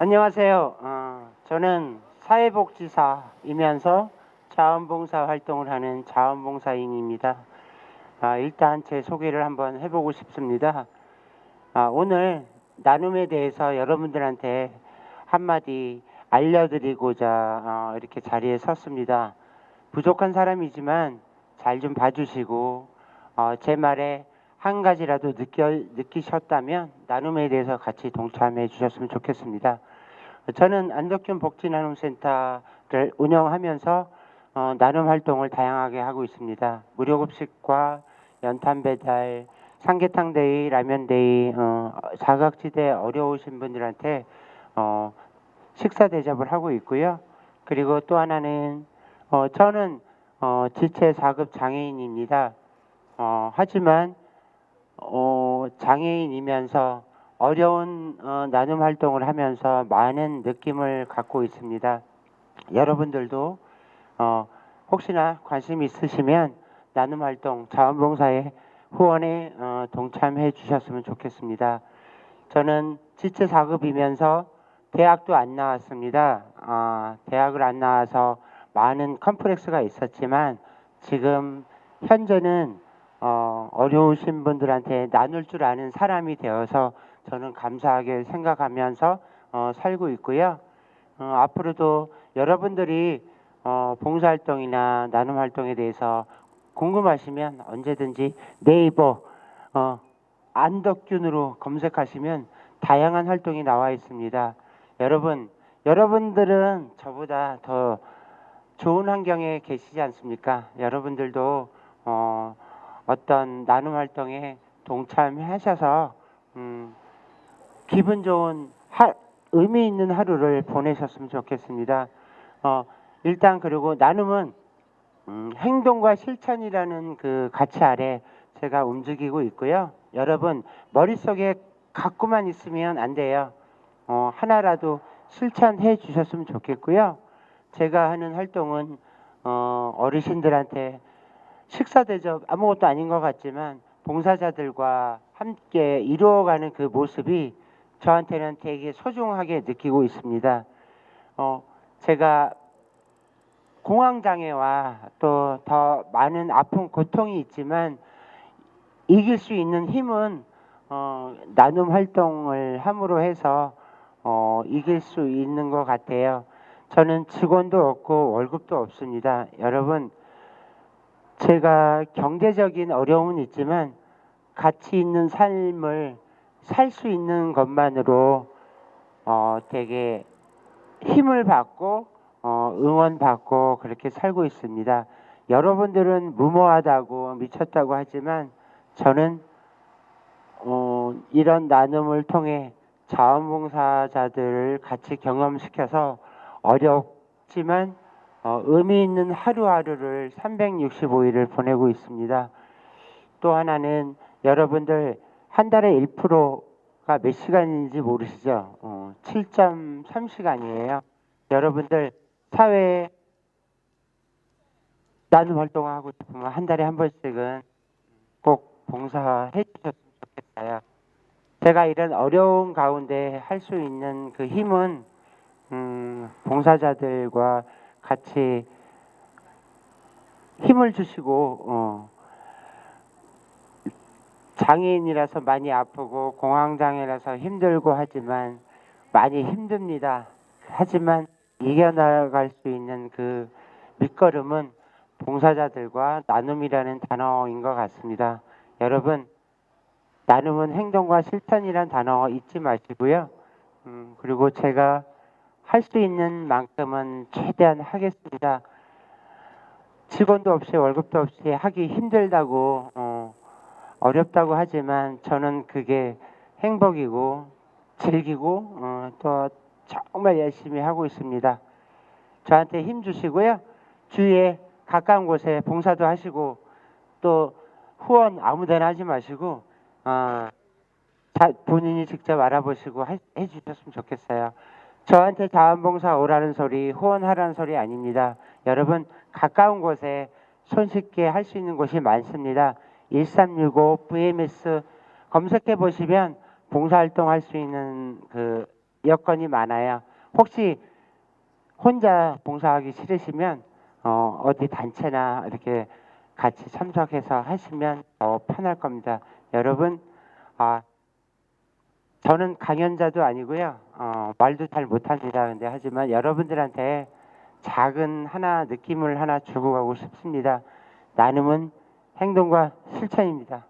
안녕하세요. 어, 저는 사회복지사이면서 자원봉사 활동을 하는 자원봉사인입니다. 아, 일단 제 소개를 한번 해보고 싶습니다. 아, 오늘 나눔에 대해서 여러분들한테 한마디 알려드리고자 어, 이렇게 자리에 섰습니다. 부족한 사람이지만 잘 좀 봐주시고 어, 제 말에 한 가지라도 느껴, 느끼셨다면 나눔에 대해서 같이 동참해 주셨으면 좋겠습니다. 저는 안덕균 복지나눔센터를 운영하면서 어, 나눔 활동을 다양하게 하고 있습니다. 무료급식과 연탄 배달, 삼계탕 데이, 라면 데이, 어, 사각지대 어려우신 분들한테 어, 식사 대접을 하고 있고요. 그리고 또 하나는 어, 저는 어, 지체 4급 장애인입니다. 어, 하지만 어, 장애인이면서 어려운 어, 나눔 활동을 하면서 많은 느낌을 갖고 있습니다. 여러분들도 어, 혹시나 관심 있으시면 나눔 활동 자원봉사에 후원에 어, 동참해 주셨으면 좋겠습니다. 저는 지체 4급이면서 대학도 안 나왔습니다. 아, 대학을 안 나와서 많은 컴플렉스가 있었지만 지금 현재는 어, 어려우신 분들한테 나눌 줄 아는 사람이 되어서 저는 감사하게 생각하면서 어, 살고 있고요. 어, 앞으로도 여러분들이 어, 봉사활동이나 나눔 활동에 대해서 궁금하시면 언제든지 네이버 어, 안덕균으로 검색하시면 다양한 활동이 나와 있습니다. 여러분, 여러분들은 저보다 더 좋은 환경에 계시지 않습니까? 여러분들도 어, 어떤 나눔 활동에 동참하셔서 음, 기분 좋은 하, 의미 있는 하루를 보내셨으면 좋겠습니다. 어, 일단 그리고 나눔은 음, 행동과 실천이라는 그 가치 아래 제가 움직이고 있고요. 여러분 머릿속에 갖고만 있으면 안 돼요. 어, 하나라도 실천해 주셨으면 좋겠고요. 제가 하는 활동은 어, 어르신들한테 식사 대접 아무것도 아닌 것 같지만 봉사자들과 함께 이루어가는 그 모습이 저한테는 되게 소중하게 느끼고 있습니다. 어, 제가 공황 장애와 또 더 많은 아픈 고통이 있지만 이길 수 있는 힘은 어, 나눔 활동을 함으로 해서 어, 이길 수 있는 것 같아요. 저는 직원도 없고 월급도 없습니다. 여러분, 제가 경제적인 어려움은 있지만 가치 있는 삶을 살 수 있는 것만으로 어, 되게 힘을 받고 어, 응원받고 그렇게 살고 있습니다. 여러분들은 무모하다고 미쳤다고 하지만 저는 어, 이런 나눔을 통해 자원봉사자들을 같이 경험시켜서 어렵지만 어, 의미 있는 하루하루를 365일을 보내고 있습니다. 또 하나는 여러분들 한 달에 1%가 몇 시간인지 모르시죠? 어, 7.3시간이에요. 여러분들 사회에 나눔 활동을 하고 싶으면 한 달에 한 번씩은 꼭 봉사해 주셨으면 좋겠어요. 제가 이런 어려운 가운데 할 수 있는 그 힘은 음, 봉사자들과 같이 힘을 주시고 어, 장애인이라서 많이 아프고 공황장애라서 힘들고 하지만 많이 힘듭니다. 하지만 이겨나갈 수 있는 그 밑거름은 봉사자들과 나눔이라는 단어인 것 같습니다. 여러분 나눔은 행동과 실천이란 단어 잊지 마시고요. 음, 그리고 제가 할 수 있는 만큼은 최대한 하겠습니다. 직원도 없이 월급도 없이 하기 힘들다고 어, 어렵다고 하지만 저는 그게 행복이고 즐기고 어, 또 정말 열심히 하고 있습니다. 저한테 힘 주시고요. 주위에 가까운 곳에 봉사도 하시고 또 후원 아무데나 하지 마시고 어, 자, 본인이 직접 알아보시고 해, 해주셨으면 좋겠어요. 저한테 자원봉사 오라는 소리, 후원하라는 소리 아닙니다. 여러분 가까운 곳에 손쉽게 할 수 있는 곳이 많습니다. 1365 VMS 검색해 보시면 봉사활동 할 수 있는 그 여건이 많아요. 혹시 혼자 봉사하기 싫으시면 어, 어디 단체나 이렇게 같이 참석해서 하시면 더 편할 겁니다. 여러분, 아, 저는 강연자도 아니고요. 어, 말도 잘 못합니다. 근데 하지만 여러분들한테 작은 하나 느낌을 하나 주고 가고 싶습니다. 나눔은 행동과 실천입니다.